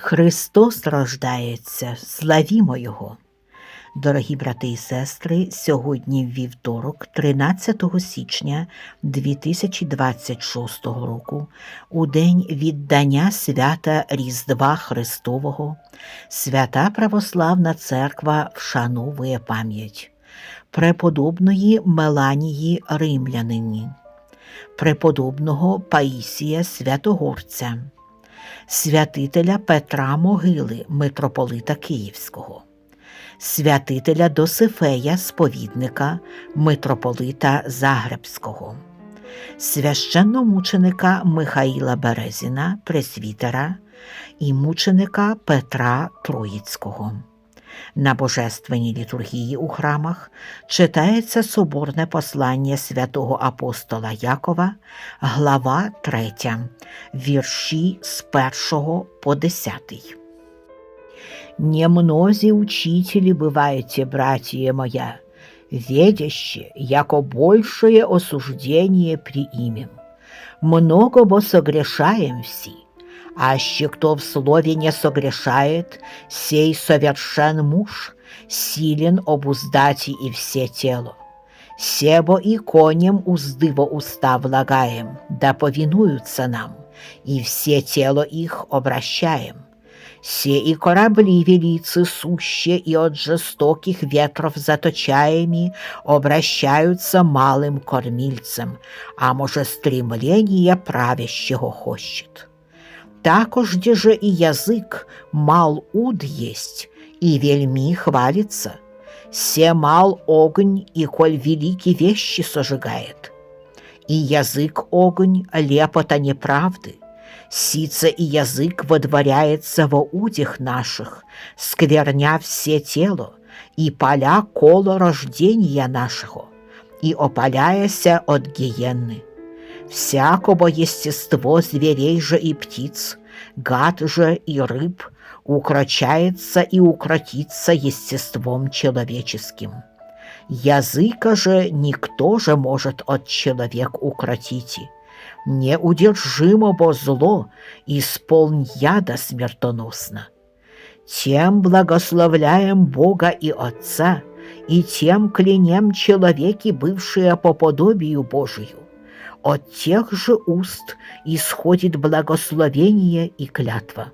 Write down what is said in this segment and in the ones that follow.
Христос рождається, славімо Його. Дорогі брати і сестри, сьогодні вівторок, 13 січня 2026 року, у день віддання свята Різдва Христового, свята Православна Церква вшановує пам'ять преподобної Меланії Римлянині, преподобного Паїсія Святогорця святителя Петра Могили, митрополита Київського, святителя Досифея Сповідника, митрополита Загребського, священномученика Михаїла Березіна, пресвітера і мученика Петра Троїцького. На божественній літургії у храмах читається соборне послання святого апостола Якова, глава 3, вірші з 1 по 10. «Немнози учители бываете, братья моя, ведяще, яко большее осуждение приимем. Много бо согрешаем все, аще кто в слове не согрешает, сей совершен муж, силен обуздать и все тело. Себо и коням уздыво уста влагаем, да повинуются нам, и все тело их обращаем. Се и корабли велицы суще и от жестоких ветров заточаеми обращаются малым кормильцем, а може стремление правящего хочет. Також де же и язык мал уд есть, и вельми хвалится. Се мал огонь, и коль великие вещи сожигает. И язык огонь лепота неправды. Сица и язык водворяется во удях наших, скверня все тело, и поля коло рождения нашего, и опаляяся от гиенны всякого естество зверей же и птиц, гад же и рыб укрочается и укротится естеством человеческим. Языка же никто же может от человек укротить. Неудержимо бо зло, исполн яда смертоносно. Тем благословляем Бога и Отца, и тем клянем человеки, бывшие по подобию Божию от тех же уст исходит благословение и клятва.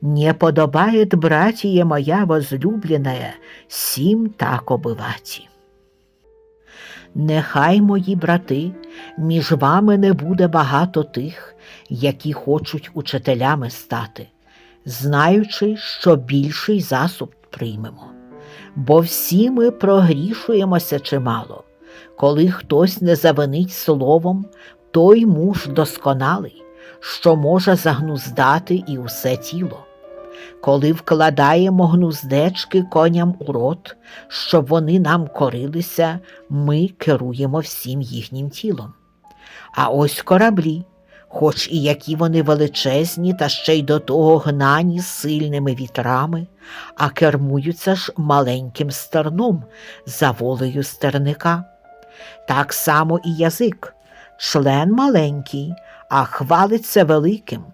Не подобает, братья моя возлюбленная, сім так обиваті. Нехай, мої брати, між вами не буде багато тих, які хочуть учителями стати, знаючи, що більший засоб приймемо. Бо всі ми прогрішуємося чимало. Коли хтось не завинить словом, той муж досконалий, що може загнуздати і усе тіло. Коли вкладаємо гнуздечки коням у рот, щоб вони нам корилися, ми керуємо всім їхнім тілом. А ось кораблі, хоч і які вони величезні, та ще й до того гнані сильними вітрами, а кермуються ж маленьким стерном за волею стерника. Так само і язик, член маленький, а хвалиться великим.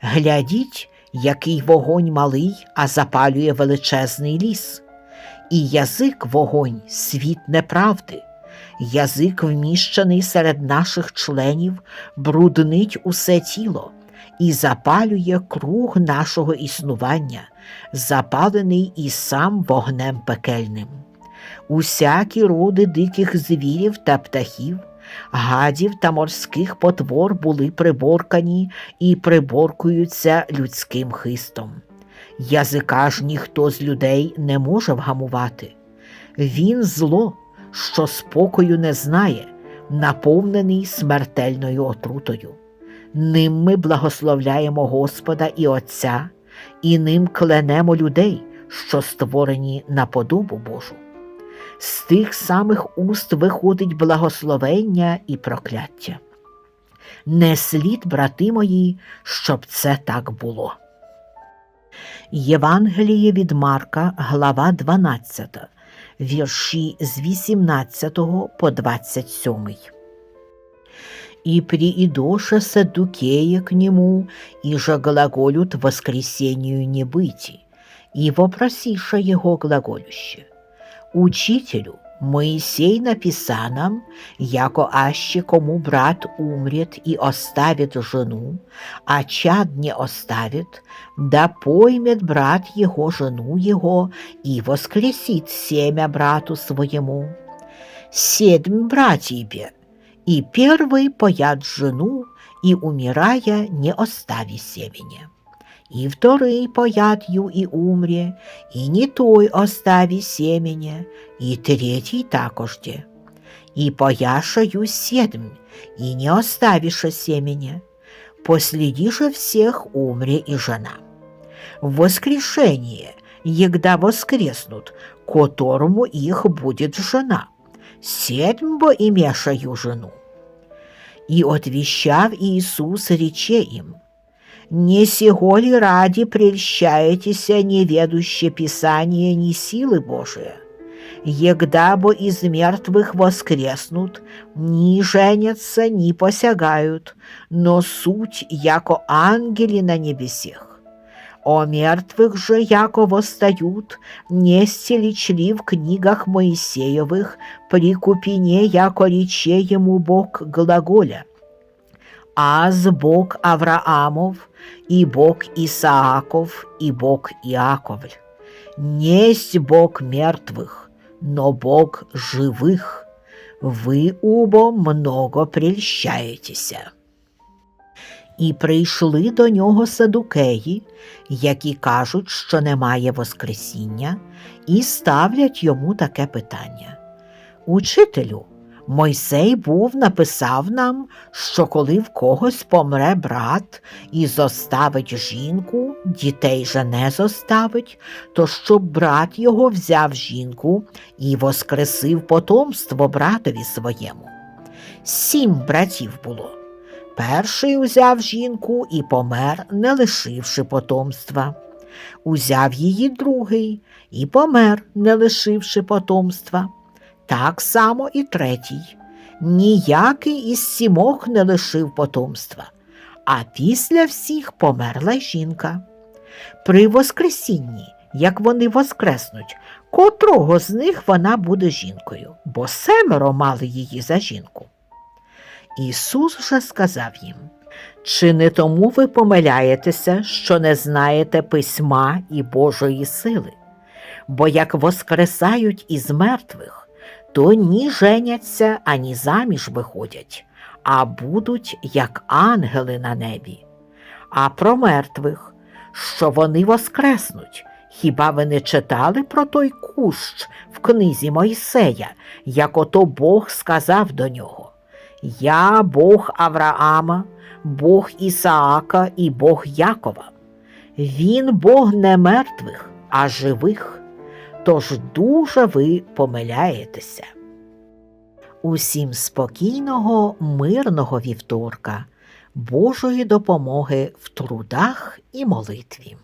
Глядіть, який вогонь малий, а запалює величезний ліс. І язик вогонь, світ неправди. Язик, вміщений серед наших членів, бруднить усе тіло і запалює круг нашого існування, запалений і сам вогнем пекельним усякі роди диких звірів та птахів, гадів та морських потвор були приборкані і приборкуються людським хистом. Язика ж ніхто з людей не може вгамувати. Він зло, що спокою не знає, наповнений смертельною отрутою. Ним ми благословляємо Господа і Отця, і ним кленемо людей, що створені на подобу Божу з тих самих уст виходить благословення і прокляття. Не слід, брати мої, щоб це так було. Євангеліє від Марка, глава 12, вірші з 18 по 27. И приидоша саддукея к нему, и же глаголют воскресению не быти, и вопросиша его глаголюще. Учителю, Моисей написа нам, яко аще кому брат умрет и оставит жену, а чад не оставит, да поймет брат его жену его и воскресит семя брату своему. Седм братьев, и первый поят жену, и, умирая, не остави семени. И второй поят ю и умре, и не той остави семеня, і третій також де. І пояшаю седм, и не оставиша семеня. Последи же всех умре и жена. В воскрешение, егда воскреснут, которому их будет жена. Седм бо имешаю жену. И отвещав Иисус рече им, «Не сего ли ради прельщаетеся неведуще Писание ни силы Божия? Егда бо из мертвых воскреснут, ни женятся, ни посягают, но суть, яко ангели на небесех. О мертвых же, яко восстают, не стеличли в книгах Моисеевых, при купине, яко рече ему Бог глаголя. Аз Бог Авраамов, и Бог Исааков, и Бог Иаковль. Несть Бог мертвых, но Бог живых. Ви убо много прельщаєтеся. І прийшли до нього садукеї, які кажуть, що немає Воскресіння, і ставлять йому таке питання. Учителю, Мойсей був написав нам, що коли в когось помре брат і зоставить жінку, дітей же не зоставить, то щоб брат його взяв жінку і воскресив потомство братові своєму. Сім братів було. Перший узяв жінку і помер, не лишивши потомства. Узяв її другий і помер, не лишивши потомства. Так само і третій. Ніякий із сімох не лишив потомства, а після всіх померла жінка. При Воскресінні, як вони воскреснуть, котрого з них вона буде жінкою, бо семеро мали її за жінку. Ісус же сказав їм, чи не тому ви помиляєтеся, що не знаєте письма і Божої сили? Бо як воскресають із мертвих, то ні женяться, ані заміж виходять, а будуть як ангели на небі. А про мертвих, що вони воскреснуть. Хіба ви не читали про той кущ в книзі Мойсея, як ото Бог сказав до нього? Я Бог Авраама, Бог Ісаака і Бог Якова. Він Бог не мертвих, а живих. Тож дуже ви помиляєтеся. Усім спокійного, мирного вівторка, Божої допомоги в трудах і молитві.